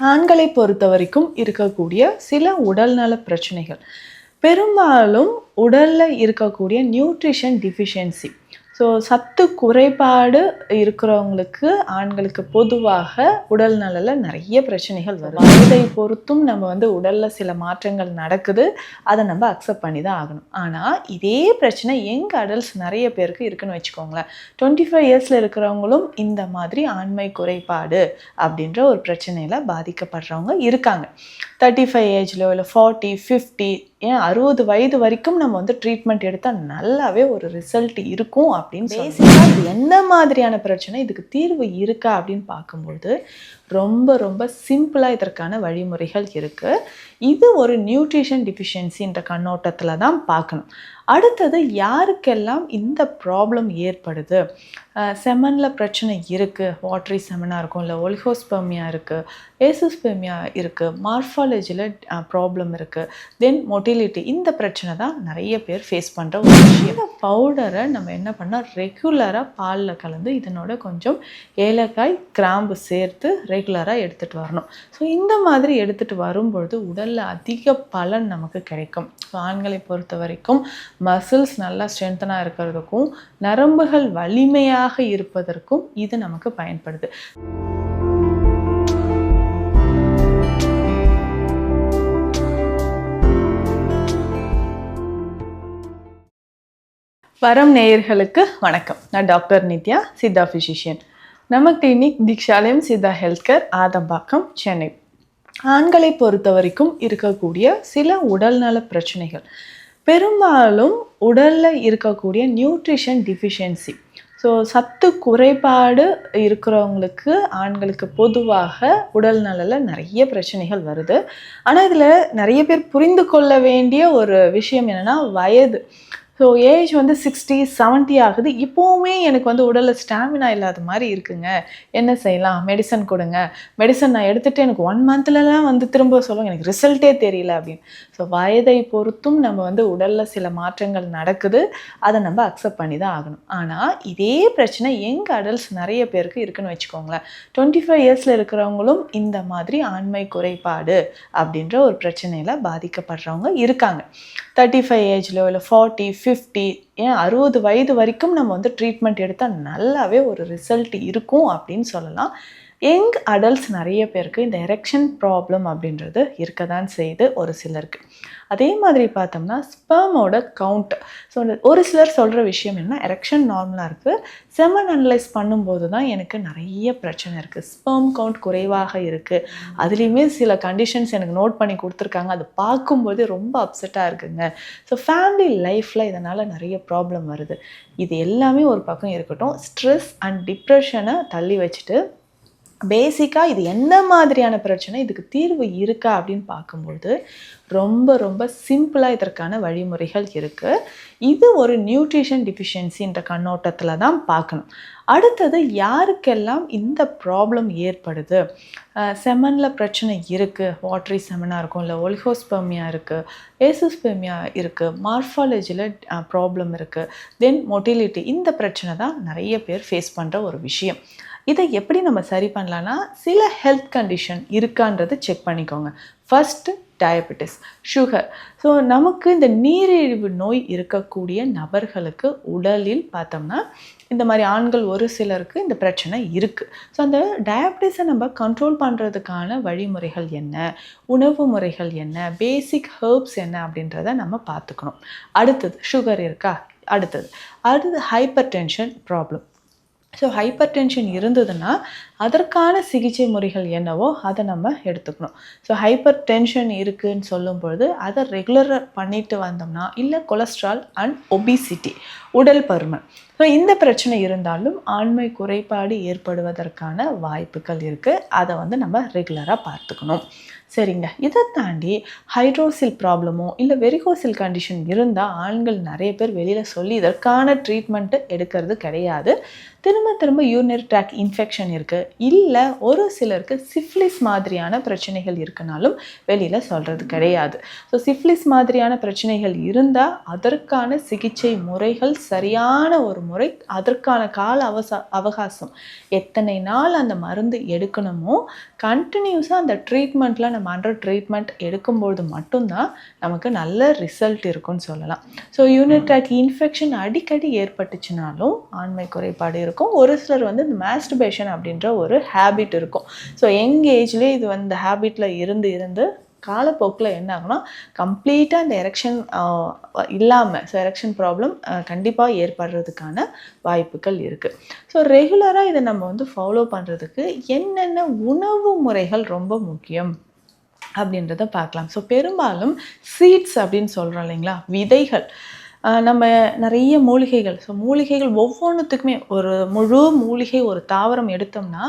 ஆண்களை பொறுத்த வரைக்கும் இருக்கக்கூடிய சில உடல்நல பிரச்சனைகள். பெரும்பாலும் உடலில் இருக்கக்கூடிய நியூட்ரிஷன் டிஃபிஷியன்சி ஸோ சத்து குறைபாடு இருக்கிறவங்களுக்கு ஆண்களுக்கு பொதுவாக உடல் நலில் நிறைய பிரச்சனைகள் வரும். வயதை பொறுத்தும் நம்ம வந்து உடலில் சில மாற்றங்கள் நடக்குது. அதை நம்ம அக்செப்ட் பண்ணி தான் ஆகணும். ஆனால் இதே பிரச்சனை எங்கள் அடல்ட்ஸ் நிறைய பேருக்கு இருக்குன்னு வச்சுக்கோங்களேன். டுவெண்ட்டி ஃபைவ் இயர்ஸில் இருக்கிறவங்களும் இந்த மாதிரி ஆண்மை குறைபாடு அப்படின்ற ஒரு பிரச்சனையில் பாதிக்கப்படுறவங்க இருக்காங்க. தேர்ட்டி ஃபைவ் ஏஜ்லோ இல்லை ஃபார்ட்டி ஃபிஃப்டி ஏன் அறுபது வயது வரைக்கும் நம்ம வந்து ட்ரீட்மெண்ட் எடுத்தால் நல்லாவே ஒரு ரிசல்ட் இருக்கும் அப்படின்னு பேசிக்காக என்ன மாதிரியான பிரச்சனை? இதுக்கு தீர்வு இருக்கா அப்படின்னு பார்க்கும்பொழுது ரொம்ப ரொம்ப சிம்பிளாக இதற்கான வழிமுறைகள் இருக்குது இது ஒரு நியூட்ரிஷன் டிஃபிஷியன்சின்ற கண்ணோட்டத்தில் தான் பார்க்கணும். அடுத்தது யாருக்கெல்லாம் இந்த ப்ராப்ளம் ஏற்படுது? செமனில் பிரச்சனை இருக்குது வாட்ரி செமனாக இருக்கும் இல்லை ஒலிகோஸ்பெர்மியா இருக்குது ஏசுஸ்பெர்மியா இருக்குது மார்ஃபாலஜியில் ப்ராப்ளம் இருக்குது தென் மொட்டிலிட்டி இந்த பிரச்சனை தான் நிறைய பேர் ஃபேஸ் பண்ணுற ஒரு விஷயம். இந்த பவுடரை நம்ம என்ன பண்ணால் ரெகுலராக பாலில் கலந்து இதனோட கொஞ்சம் ஏலக்காய் கிராம்பு சேர்த்து ரெகுலராக எடுத்துகிட்டு வரணும். ஸோ இந்த மாதிரி எடுத்துகிட்டு வரும்பொழுது உடல் அதில் அதிக பலன் நமக்கு கிடைக்கும். ஸோ ஆண்களை பொறுத்த வரைக்கும் மசில்ஸ் நல்லா ஸ்ட்ரென்த்தனாக இருக்கிறதுக்கும் நரம்புகள் வலிமையாக இருப்பதற்கும் இது நமக்கு பயன்படுது. வரம் நேயர்களுக்கு வணக்கம். நான் டாக்டர் நித்யா சித்தா ஃபிசிஷியன் நம்ம clinic Deekshalayam Siddha health care Adambakkam Chennai. ஆண்களை பொறுத்த வரைக்கும் இருக்கக்கூடிய சில உடல்நல பிரச்சனைகள். பெரும்பாலும் உடலில் இருக்கக்கூடிய நியூட்ரிஷன் டிஃபிஷியன்சி ஸோ சத்து குறைபாடு இருக்கிறவங்களுக்கு ஆண்களுக்கு பொதுவாக உடல் நலில் நிறைய பிரச்சனைகள் வருது. ஆனால் இதில் நிறைய பேர் புரிந்து கொள்ள வேண்டிய ஒரு விஷயம் என்னென்னா வயது. ஸோ ஏஜ் வந்து சிக்ஸ்டி செவன்ட்டி ஆகுது. இப்போவுமே எனக்கு வந்து உடலில் ஸ்டாமினா இல்லாத மாதிரி இருக்குங்க. என்ன செய்யலாம்? மெடிசன் கொடுங்க. மெடிசன் நான் எடுத்துகிட்டு எனக்கு ஒன் மந்த்லலாம் வந்து திரும்ப சொல்லுவாங்க எனக்கு ரிசல்ட்டே தெரியல அப்படின்னு. ஸோ வயதை பொறுத்தும் நம்ம வந்து உடலில் சில மாற்றங்கள் நடக்குது. அதை நம்ம அக்செப்ட் பண்ணி தான் ஆகணும். ஆனால் இதே பிரச்சனை எங்கள் அடல்ட்ஸ் நிறைய பேருக்கு இருக்குன்னு வச்சுக்கோங்களேன். டுவெண்ட்டி ஃபைவ் இயர்ஸில் இருக்கிறவங்களும் இந்த மாதிரி ஆண்மை குறைபாடு அப்படின்ற ஒரு பிரச்சனையில் பாதிக்கப்படுறவங்க இருக்காங்க. தேர்ட்டி ஃபைவ் ஏஜ்லோ இல்லை ஃபார்ட்டி ஃபிஃப்டி ஏன் அறுபது வயது வரைக்கும் நம்ம வந்து ட்ரீட்மெண்ட் எடுத்தால் நல்லாவே ஒரு ரிசல்ட் இருக்கும் அப்படின்னு சொல்லலாம். யங் அடல்ட்ஸ் நிறைய பேருக்கு இந்த எரெக்ஷன் ப்ராப்ளம் அப்படின்றது இருக்க தான் செய்யுது ஒரு சிலருக்கு. அதே மாதிரி பார்த்தோம்னா ஸ்பெர்மோட கவுண்ட் ஸோ ஒரு சிலர் சொல்கிற விஷயம் என்ன எரெக்ஷன் நார்மலாக இருக்குது செமன் அனலைஸ் பண்ணும்போது தான் எனக்கு நிறைய பிரச்சனை இருக்குது ஸ்பெர்ம் கவுண்ட் குறைவாக இருக்குது அதுலேயுமே சில கண்டிஷன்ஸ் எனக்கு நோட் பண்ணி கொடுத்துருக்காங்க. அது பார்க்கும்போது ரொம்ப அப்செட்டாக இருக்குங்க. ஸோ ஃபேமிலி லைஃப்பில் இதனால் நிறைய ப்ராப்ளம் வருது. இது எல்லாமே ஒரு பக்கம் இருக்கட்டும். ஸ்ட்ரெஸ் அண்ட் டிப்ரெஷனை தள்ளி வச்சுட்டு பேசிக்காக இது என்ன மாதிரியான பிரச்சனை? இதுக்கு தீர்வு இருக்கா அப்படின்னு பார்க்கும்பொழுது ரொம்ப ரொம்ப சிம்பிளாக இதற்கான வழிமுறைகள் இருக்குது இது ஒரு நியூட்ரிஷன் டிஃபிஷியன்சின்ற கண்ணோட்டத்தில் தான் பார்க்கணும். அடுத்தது யாருக்கெல்லாம் இந்த ப்ராப்ளம் ஏற்படுது? செமனில் பிரச்சனை இருக்குது வாட்ரி செமனாக இருக்கும் இல்லை ஒலிகோஸ்பெர்மியா இருக்குது ஏசுஸ்பெர்மியா இருக்குது மார்ஃபாலஜியில் ப்ராப்ளம் இருக்குது தென் மொட்டிலிட்டி இந்த பிரச்சனை தான் நிறைய பேர் ஃபேஸ் பண்ணுற ஒரு விஷயம். இதை எப்படி நம்ம சரி பண்ணலான்னா சில ஹெல்த் கண்டிஷன் இருக்கான்றதை செக் பண்ணிக்கோங்க. ஃபஸ்ட்டு டயபெட்டிஸ் சுகர் ஸோ நமக்கு இந்த நீரிழிவு நோய் இருக்கக்கூடிய நபர்களுக்கு உடலில் பார்த்தோம்னா இந்த மாதிரி ஆண்கள் ஒரு சிலருக்கு இந்த பிரச்சனை இருக்குது ஸோ அந்த டயபெட்டிஸை நம்ம கண்ட்ரோல் பண்ணுறதுக்கான வழிமுறைகள் என்ன? உணவு முறைகள் என்ன? பேசிக் ஹெர்ப்ஸ் என்ன அப்படின்றத நம்ம பார்த்துக்கணும். அடுத்தது சுகர் இருக்கா? அடுத்தது. அடுத்தது hypertension problem so hypertension இருந்ததுன்னா அதற்கான சிகிச்சை முறைகள் என்னவோ அதை நம்ம எடுத்துக்கணும். ஸோ ஹைப்பர் டென்ஷன் இருக்குதுன்னு சொல்லும் பொழுது அதை ரெகுலராக பண்ணிட்டு வந்தோம்னா இல்லை கொலஸ்ட்ரால் அண்ட் ஒபிசிட்டி உடல் பருமன். ஸோ இந்த பிரச்சனை இருந்தாலும் ஆண்மை குறைபாடு ஏற்படுவதற்கான வாய்ப்புகள் இருக்குது அதை வந்து நம்ம ரெகுலராக பார்த்துக்கணும். சரிங்க. இதை தாண்டி ஹைட்ரோசில் ப்ராப்ளமோ இல்லை வெரிகோசில் கண்டிஷன் இருந்தால் ஆண்கள் நிறைய பேர் வெளியில் சொல்லி இதற்கான ட்ரீட்மெண்ட்டு எடுக்கிறது கிடையாது. திரும்ப திரும்ப யூரினரி ட்ராக் இன்ஃபெக்ஷன் இருக்குது இல்லை ஒரு சிலருக்கு சிஃப்லிஸ் மாதிரியான பிரச்சனைகள் இருக்குனாலும் வெளியில் சொல்கிறது கிடையாது. ஸோ சிஃப்லிஸ் மாதிரியான பிரச்சனைகள் இருந்தால் அதற்கான சிகிச்சை முறைகள் சரியான ஒரு முறை அதற்கான கால அவசா அவகாசம் எத்தனை நாள் அந்த மருந்து எடுக்கணுமோ கண்டினியூஸாக அந்த ட்ரீட்மெண்ட்டில் நம்ம அண்டர் ட்ரீட்மெண்ட் எடுக்கும்போது மட்டும்தான் நமக்கு நல்ல ரிசல்ட் இருக்கும்னு சொல்லலாம். ஸோ யூனிட்ராக் இன்ஃபெக்ஷன் அடிக்கடி ஏற்பட்டுச்சுனாலும் ஆண்மை குறைபாடு இருக்கும் இருக்கும். ஒரு சிலர் வந்து இந்த மாஸ்டர்பேஷன் அப்படின்ற ஒரு ஹேபிட் இருக்கும். ஸோ யங் ஏஜ்லேயே இது வந்து ஹேபிட்டில் இருந்து இருந்து காலப்போக்கில் என்ன ஆகுனா கம்ப்ளீட்டாக இந்த எரெக்ஷன் இல்லாமல் ஸோ எரெக்ஷன் ப்ராப்ளம் கண்டிப்பாக ஏற்படுறதுக்கான வாய்ப்புகள் இருக்குது ஸோ ரெகுலராக இதை நம்ம வந்து ஃபாலோ பண்ணுறதுக்கு என்னென்ன உணவு முறைகள் ரொம்ப முக்கியம் அப்படின்றத பார்க்கலாம். ஸோ பெரும்பாலும் சீட்ஸ் அப்படின்னு சொல்கிறோம் இல்லைங்களா? விதைகள். நம்ம நிறைய மூலிகைகள். ஸோ மூலிகைகள் ஒவ்வொன்றுத்துக்குமே ஒரு முழு மூலிகை ஒரு தாவரம் எடுத்தோம்னா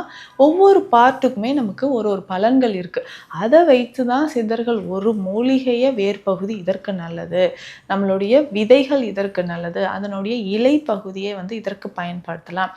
ஒவ்வொரு பார்ட்டுக்குமே நமக்கு ஒரு ஒரு பலன்கள் இருக்குது அதை வைத்து தான் சித்தர்கள் ஒரு மூலிகையை வேர்பகுதி இதற்கு நல்லது நம்மளுடைய விதைகள் இதற்கு நல்லது அதனுடைய இலை பகுதியை வந்து இதற்கு பயன்படுத்தலாம்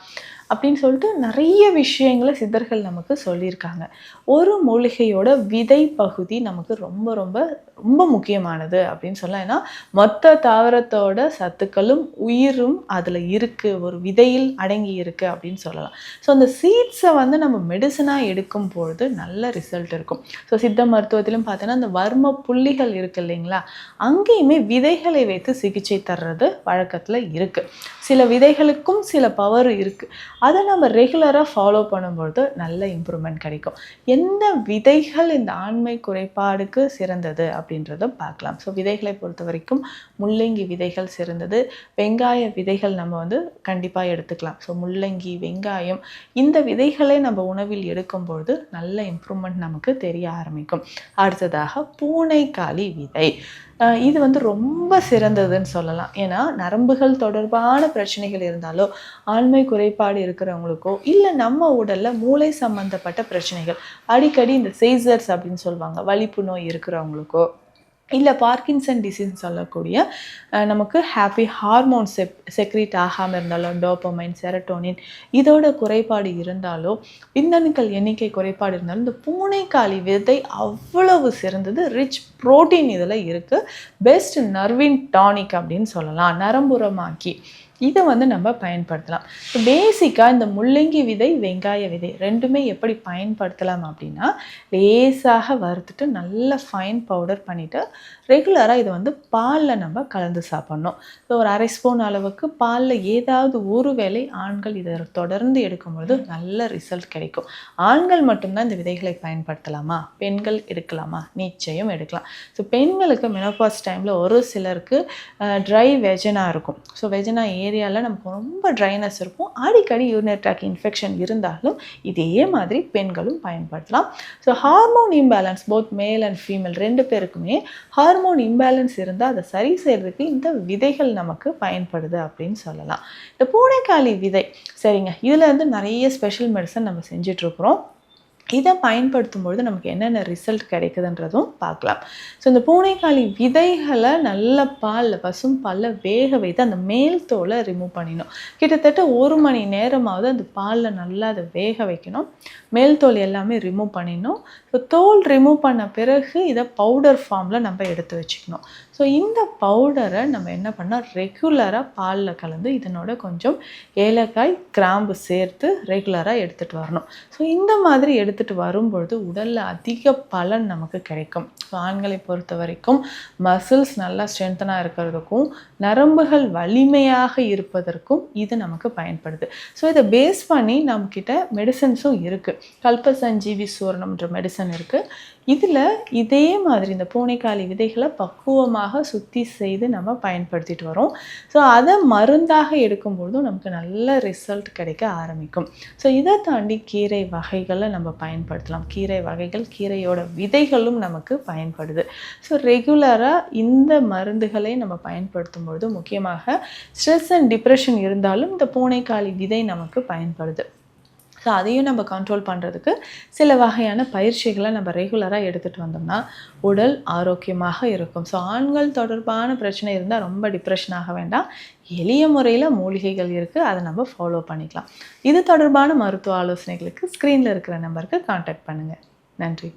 அப்படின்னு சொல்லிட்டு நிறைய விஷயங்களை சித்தர்கள் நமக்கு சொல்லியிருக்காங்க. ஒரு மூலிகையோட விதை பகுதி நமக்கு ரொம்ப ரொம்ப ரொம்ப முக்கியமானது அப்படின்னு சொல்லலாம் ஏன்னா மொத்த தாவரத்தோட சத்துக்களும் உயிரும் அதில் இருக்குது ஒரு விதையில் அடங்கி இருக்குது அப்படின்னு சொல்லலாம். ஸோ அந்த சீட்ஸை வந்து நம்ம மெடிசனாக எடுக்கும் பொழுது நல்ல ரிசல்ட் இருக்கும். ஸோ சித்த மருத்துவத்திலும் பார்த்தோன்னா அந்த வர்ம புள்ளிகள் இருக்குது இல்லைங்களா? அங்கேயுமே விதைகளை வைத்து சிகிச்சை தர்றது வழக்கத்தில் இருக்குது சில விதைகளுக்கும் சில பவர் இருக்குது அதை நம்ம ரெகுலராக ஃபாலோ பண்ணும்பொழுது நல்ல இம்ப்ரூவ்மெண்ட் கிடைக்கும். எந்த விதைகள் இந்த ஆண்மை குறைபாடுக்கு சிறந்தது அப்படின்றத பார்க்கலாம். ஸோ விதைகளை பொறுத்த வரைக்கும் முள்ளங்கி விதைகள் சிறந்தது. வெங்காய விதைகள் நம்ம வந்து கண்டிப்பாக எடுத்துக்கலாம். ஸோ முள்ளங்கி வெங்காயம் இந்த விதைகளை நம்ம உணவில் எடுக்கும்பொழுது நல்ல இம்ப்ரூவ்மெண்ட் நமக்கு தெரிய ஆரம்பிக்கும். அடுத்ததாக பூனைக்காளி விதை. இது வந்து ரொம்ப சிறந்ததுன்னு சொல்லலாம். ஏன்னா நரம்புகள் தொடர்பான பிரச்சனைகள் இருந்தாலோ ஆண்மை குறைபாடு இருக்கிறவங்களுக்கோ இல்லை நம்ம உடலில் மூளை சம்பந்தப்பட்ட பிரச்சனைகள் அடிக்கடி இந்த சேசர்ஸ் அப்படின்னு சொல்லுவாங்க வலிப்பு நோய் இருக்கிறவங்களுக்கோ இல்லை பார்க்கின்சன் டிசீஸ் சொல்லக்கூடிய நமக்கு ஹாப்பி ஹார்மோன் செப் செக்ரீட் ஆகாமல் இருந்தாலும் டோப்பமைன் செரட்டோனின் இதோட குறைபாடு இருந்தாலோ விந்தணுக்கள் எண்ணிக்கை குறைபாடு இருந்தாலும் இந்த பூனைக்காளி விதை அவ்வளவு சிறந்தது. ரிச் புரோட்டீன் இதில் இருக்குது பெஸ்ட் நர்வின் டானிக் அப்படின்னு சொல்லலாம். நரம்புறமாக்கி. இதை வந்து நம்ம பயன்படுத்தலாம். ஸோ பேசிக்காக இந்த முள்ளங்கி விதை வெங்காய விதை ரெண்டுமே எப்படி பயன்படுத்தலாம் அப்படின்னா லேசாக வறுத்துட்டு நல்லா ஃபைன் பவுடர் பண்ணிவிட்டு ரெகுலராக இதை வந்து பாலில் நம்ம கலந்து சாப்பிட்ணும். ஸோ ஒரு அரை ஸ்பூன் அளவுக்கு பாலில் ஏதாவது ஒரு வேளை ஆண்கள் இதை தொடர்ந்து எடுக்கும் பொழுது நல்ல ரிசல்ட் கிடைக்கும். ஆண்கள் மட்டும்தான் இந்த விதைகளை பயன்படுத்தலாமா? பெண்கள் எடுக்கலாமா? நிச்சயம் எடுக்கலாம். ஸோ பெண்களுக்கு மெனோபாஸ் டைமில் ஒரு சிலருக்கு ட்ரை வெஜனா இருக்கும். ஸோ வெஜனா ஏரியாவில் நமக்கு ரொம்ப ட்ரைனஸ் இருக்கும். அடிக்கடி யூரினரி ட்ராக் இன்ஃபெக்ஷன் இருந்தாலும் இதே மாதிரி பெண்களும் பயன்படுத்தலாம். So hormone imbalance both male and female ரெண்டு பேருக்குமே ஹார்மோன் இம்பேலன்ஸ் இருந்தால் அதை சரி செய்யறதுக்கு இந்த விதைகள் நமக்கு பயன்படுது அப்படின்னு சொல்லலாம். இந்த பூனைக்காளி விதை சரிங்க. இதில் வந்து நிறைய ஸ்பெஷல் மெடிசன் நம்ம செஞ்சிட்ருக்குறோம் இதை பயன்படுத்தும் பொழுது நமக்கு என்னென்ன ரிசல்ட் கிடைக்குதுன்றதும் பார்க்கலாம். ஸோ இந்த பூனைக்காளி விதைகளை நல்ல பாலில் பசும் பாலில் வேக வைத்து அந்த மேல் தோலை ரிமூவ் பண்ணிடணும். கிட்டத்தட்ட ஒரு மணி நேரமாவது அந்த பாலில் நல்லா அதை வேக வைக்கணும். மேல் தோல் எல்லாமே ரிமூவ் பண்ணிடணும். ஸோ தோல் ரிமூவ் பண்ண பிறகு இதை பவுடர் ஃபார்மில் நம்ம எடுத்து வச்சுக்கணும். ஸோ இந்த பவுடரை நம்ம என்ன பண்ணால் ரெகுலராக பாலில் கலந்து இதனோட கொஞ்சம் ஏலக்காய் கிராம்பு சேர்த்து ரெகுலராக எடுத்துகிட்டு வரணும். ஸோ இந்த மாதிரி எடுத்து எடுத்துகிட்டு வரும்பொழுது உடலில் அதிக பலன் நமக்கு கிடைக்கும். ஸோ ஆண்களை பொறுத்த வரைக்கும் மசில்ஸ் நல்லா ஸ்ட்ரென்த்தனாக இருக்கிறதுக்கும் நரம்புகள் வலிமையாக இருப்பதற்கும் இது நமக்கு பயன்படுது. ஸோ இதை பேஸ் பண்ணி நம்மக்கிட்ட மெடிசன்ஸும் இருக்குது கல்பசஞ்சீவி சூரணம்ன்ற மெடிசன் இருக்குது இதில் இதே மாதிரி இந்த பூனைக்காளி விதைகளை பக்குவமாக சுத்தி செய்து நம்ம பயன்படுத்திட்டு வரோம். ஸோ அதை மருந்தாக எடுக்கும்பொழுதும் நமக்கு நல்ல ரிசல்ட் கிடைக்க ஆரம்பிக்கும். ஸோ இதை தாண்டி கீரை வகைகளை நம்ம பயன்படுத்தலாம். கீரை வகைகள் கீரையோட விதைகளும் நமக்கு பயன்படுது. ஸோ ரெகுலராக இந்த மருந்துகளை நம்ம பயன்படுத்தும் பொழுது முக்கியமாக ஸ்ட்ரெஸ் அண்ட் டிப்ரெஷன் இருந்தாலும் இந்த பூனைக்காளி விதை நமக்கு பயன்படுது. ஸோ அதையும் நம்ம கண்ட்ரோல் பண்ணுறதுக்கு சில வகையான பயிற்சிகளை நம்ம ரெகுலராக எடுத்துகிட்டு வந்தோம்னா உடல் ஆரோக்கியமாக இருக்கும். ஸோ ஆண்கள் தொடர்பான பிரச்சனை இருந்தால் ரொம்ப டிப்ரெஷன் ஆக வேண்டாம். எளிய முறையில் மூலிகைகள் இருக்குது அதை நம்ம ஃபாலோ பண்ணிக்கலாம். இது தொடர்பான மருத்துவ ஆலோசனைகளுக்கு ஸ்க்ரீனில் இருக்கிற நம்பருக்கு காண்டாக்ட் பண்ணுங்கள் நன்றி.